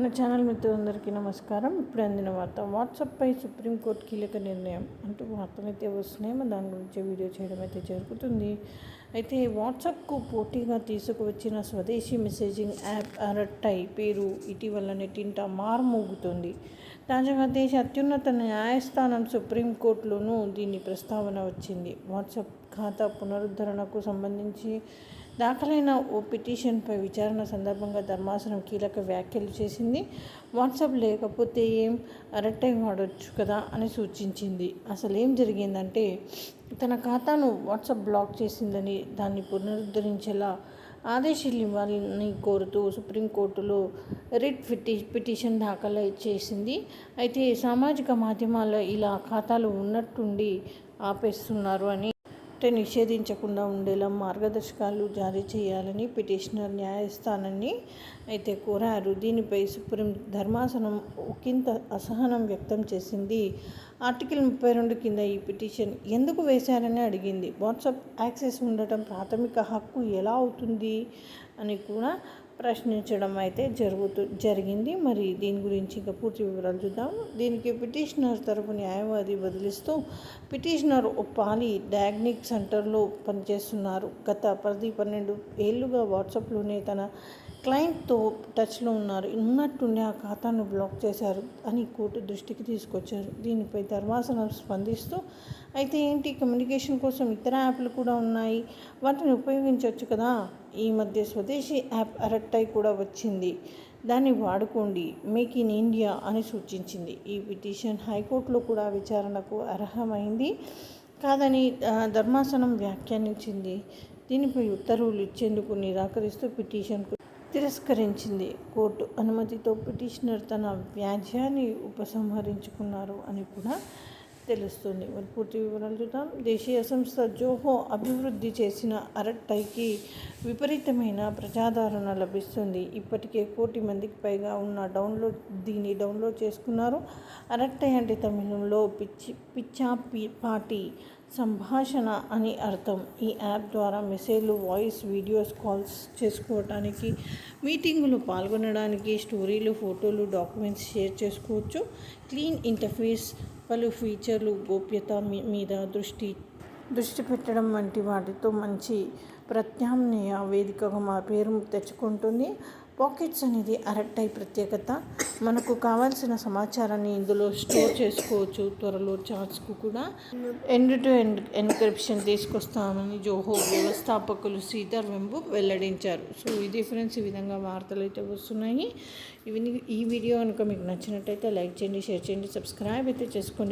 నా ఛానల్ మిత్రులందరికీ నమస్కారం. ఇప్పుడు అందిన వార్త వాట్సాప్పై సుప్రీంకోర్టు కీలక నిర్ణయం అంటూ వార్తలు అయితే వస్తున్నాయి. మరి దాని గురించి వీడియో చేయడం అయితే జరుగుతుంది. అయితే వాట్సాప్కు పోటీగా తీసుకువచ్చిన స్వదేశీ మెసేజింగ్ యాప్ అరట్టై పేరు ఇటీవల నెట్టింట మారుమోగుతుంది. తాజాగా దేశ అత్యున్నత న్యాయస్థానం సుప్రీంకోర్టులోనూ దీని ప్రస్తావన వచ్చింది. వాట్సాప్ ఖాతా పునరుద్ధరణకు సంబంధించి దాఖలైన ఓ పిటిషన్పై విచారణ సందర్భంగా ధర్మాసనం కీలక వ్యాఖ్యలు చేసింది. వాట్సాప్ లేకపోతే ఏం? అరెక్ట్ వాడొచ్చు కదా అని సూచించింది. అసలు ఏం జరిగిందంటే తన ఖాతాను వాట్సాప్ బ్లాక్ చేసిందని దాన్ని పునరుద్ధరించేలా ఆదేశాలు ఇవ్వాలని కోరుతూ సుప్రీంకోర్టులో రిట్ పిటి పిటిషన్ దాఖలు చేసింది. అయితే సామాజిక మాధ్యమాల్లో ఇలా ఖాతాలు ఉన్నట్టుండి ఆపేస్తున్నారు అని అంటే నిషేధించకుండా ఉండేలా మార్గదర్శకాలు జారీ చేయాలని పిటిషనర్ న్యాయస్థానాన్ని అయితే కోరారు. దీనిపై సుప్రీం ధర్మాసనం ఒకంత అసహనం వ్యక్తం చేసింది. ఆర్టికల్ ముప్పై రెండు కింద ఈ పిటిషన్ ఎందుకు వేశారని అడిగింది. వాట్సాప్ యాక్సెస్ ఉండటం ప్రాథమిక హక్కు ఎలా అవుతుంది అని కూడా ప్రశ్నించడం అయితే జరుగుతూ జరిగింది. మరి దీని గురించి ఇంకా పూర్తి వివరాలు చూద్దాం దీనికి పిటిషనర్ తరపు న్యాయవాది బదిలిస్తూ పిటిషనర్ పాలి డయాగ్నిక్ సెంటర్లో పనిచేస్తున్నారు. గత పది పన్నెండు ఏళ్ళుగా వాట్సాప్లోనే తన క్లయింట్తో టచ్లో ఉన్నారు. ఉన్నట్టుండి ఆ ఖాతాను బ్లాక్ చేశారు అని కోర్టు దృష్టికి తీసుకొచ్చారు. దీనిపై ధర్మాసనం స్పందిస్తూ అయితే ఏంటి? కమ్యూనికేషన్ కోసం ఇతర యాప్లు కూడా ఉన్నాయి. వాటిని ఉపయోగించవచ్చు కదా? ఈ మధ్య స్వదేశీ యాప్ అరట్టై కూడా వచ్చింది. దాన్ని వాడుకోండి. మేక్ ఇన్ ఇండియా అని సూచించింది. ఈ పిటిషన్ హైకోర్టులో కూడా విచారణకు అర్హమైంది కాదని ధర్మాసనం వ్యాఖ్యానించింది. దీనిపై ఉత్తర్వులు ఇచ్చేందుకు నిరాకరిస్తూ పిటిషన్కు తిరస్కరించింది. కోర్టు అనుమతితో పిటిషనర్ తన వ్యాజ్యాన్ని ఉపసంహరించుకున్నారు అని కూడా తెలుస్తుంది. మరి పూర్తి వివరాలు చూద్దాం. దేశీయ సంస్థ జోహో అభివృద్ధి చేసిన అరట్టైకి విపరీతమైన ప్రజాదరణ లభిస్తుంది. ఇప్పటికే కోటి మందికి పైగా ఉన్న డౌన్లోడ్ దీన్ని డౌన్లోడ్ చేసుకున్నారు. అరట్టై అంటే తమిళంలో పిచ్చి పిచ్చా పాటి సంభాషణ అని అర్థం. ఈ యాప్ ద్వారా మెసేజ్లు వాయిస్ వీడియోస్ కాల్స్ చేసుకోవడానికి మీటింగులు పాల్గొనడానికి స్టోరీలు ఫోటోలు డాక్యుమెంట్స్ షేర్ చేసుకోవచ్చు. క్లీన్ ఇంటర్ఫేస్ పలు ఫీచర్లు గోప్యత మీద దృష్టి దృష్టి పెట్టడం వంటి వాటితో మంచి ప్రత్యామ్నాయ వేదికగా మా పేరు తెచ్చుకుంటుంది. పాకెట్స్ అనేది అరట్టై ప్రత్యేకత. మనకు కావాల్సిన సమాచారాన్ని ఇందులో స్టోర్ చేసుకోవచ్చు. త్వరలో చార్ట్స్కు కూడా. ఎండ్ టు ఎండ్ ఎన్క్రిప్షన్ తీసుకొస్తామని జోహో వ్యవస్థాపకులు సీతార్ వెంబు వెల్లడించారు. సో ఇది ఫ్రెండ్స్ ఈ విధంగా వార్తలు అయితే వస్తున్నాయి. ఇవి ఈ వీడియో కనుక మీకు నచ్చినట్టయితే లైక్ చేయండి షేర్ చేయండి సబ్స్క్రైబ్ అయితే చేసుకోండి.